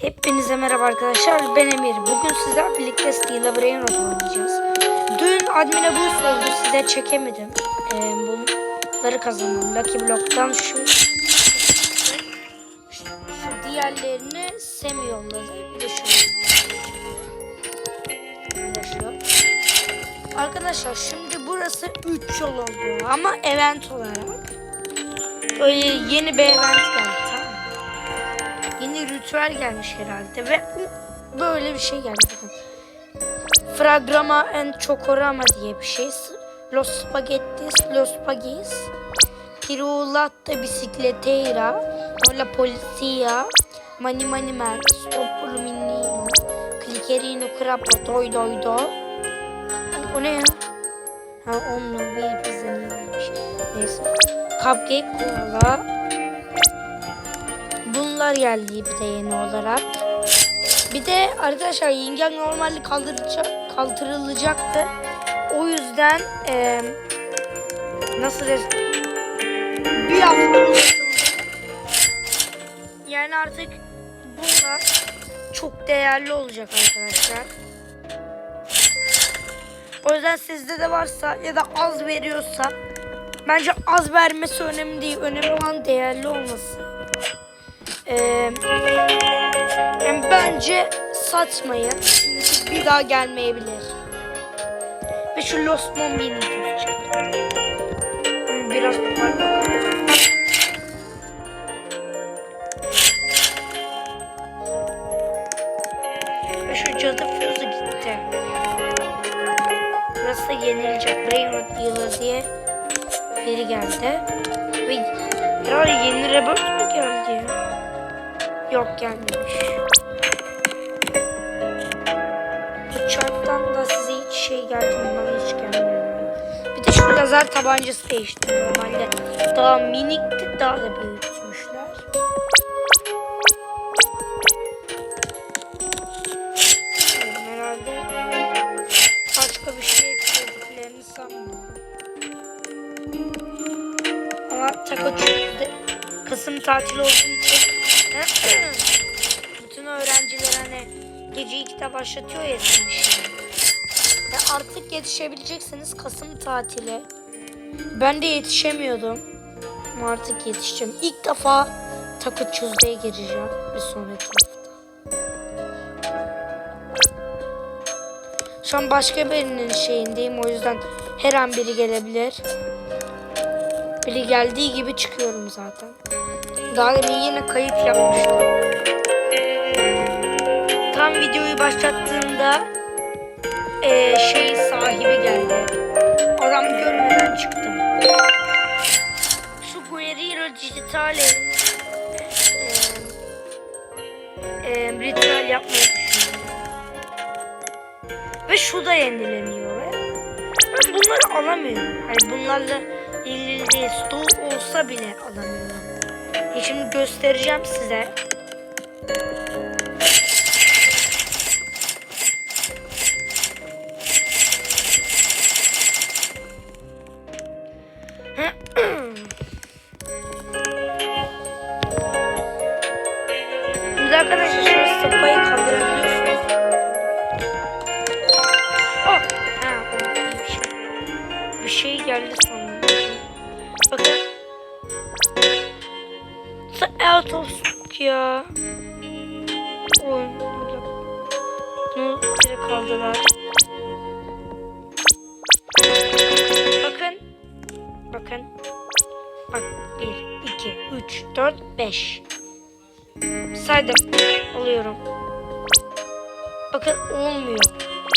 Hepinize merhaba arkadaşlar. Ben Emir. Bugün sizlerle birlikte Steel Brain Rot oynayacağız. Dün admine bu sordu. Size çekemedim. Ee, bunları kazandım. Lucky Block'tan şu, şu diğerlerini Semi yolladı. Bir de şu. Arkadaşlar. Arkadaşlar şimdi burası 3 yol oldu ama event olarak. Öyle yeni bir event geldi? Yeni ritüel gelmiş herhalde ve böyle bir şey geldi. Fragrama and Chocorama diye bir şey. Los Spaghettis, Los Spaghettis. Tirulatta Bicicleteira, Nola Polizia, Mani Mani Man, Stopolo Minino, Clicherino Crappa, Doy Doy Do. O ne ya? Ha onunla bir yemiş. Neyse. Cupcake Koala. Bunlar geldi bir de yeni olarak. Bir de arkadaşlar yengen normalde kaldırılacak, kaldırılacaktı. O yüzden eee nasıl desem bir hafta. Yani artık bunlar çok değerli olacak arkadaşlar. O yüzden sizde de varsa ya da az veriyorsa bence az vermesi önemli değil. Önemli olan değerli olması. Ee, bence satmayın. Bir daha gelmeyebilir. Ve şu Lost tutacağım. Biraz tutar bakalım. Ve şu cadı füzü gitti. Burası yenilecek. Brainrot yılı diye biri geldi. Ve herhalde yeni rebirth mi geldi ya? Yok gelmemiş. Bu çarptan da size hiç şey geldi mi? Bana hiç gelmiyor. Bir de şu lazer tabancası değişti. Normalde daha minikti daha da büyütmüşler. Herhalde başka bir şey eklediklerini sanmıyorum. Ama Tuesday Kasım tatil olduğu için bütün öğrenciler hani gece 2'de başlatıyor ya sizin işini. Artık yetişebileceksiniz Kasım tatili. Ben de yetişemiyordum. Ama artık yetişeceğim. İlk defa Taco Tuesday'e gireceğim bir sonraki hafta. Şu an başka birinin şeyindeyim o yüzden her an biri gelebilir. Biri geldiği gibi çıkıyorum zaten. Daha demin yine kayıt yapmıştım. Tam videoyu başlattığımda eee şey sahibi geldi. Adam görmeden çıktım. Şu Guerrero Digitale eee eee ritüel yapmayı düşünüyorum. Ve şu da yenileniyor ve ben bunları alamıyorum. Hani bunlarla ilgili değil. Stoğu olsa bile alamıyorum. E şimdi göstereceğim size. Oh! Şey. Bir şey geldi Of stock ya. Oyun burada. Bunu direkt kaldılar. Bakın. Bakın. Bak 1, 2, 3, 4, 5. Saydım. Alıyorum. Bakın olmuyor.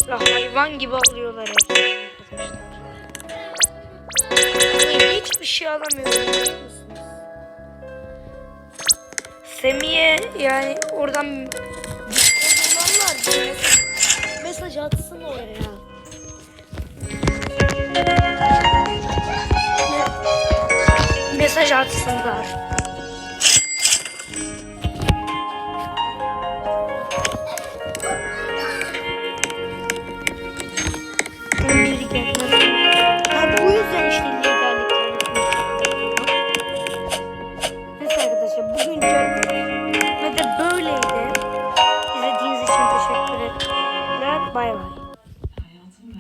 Ve hayvan gibi alıyorlar hepsini arkadaşlar. Hiçbir şey alamıyorum? Semih'e yani oradan olanlar mesaj, mesaj atsın oraya. Me- Mesaj atsınlar.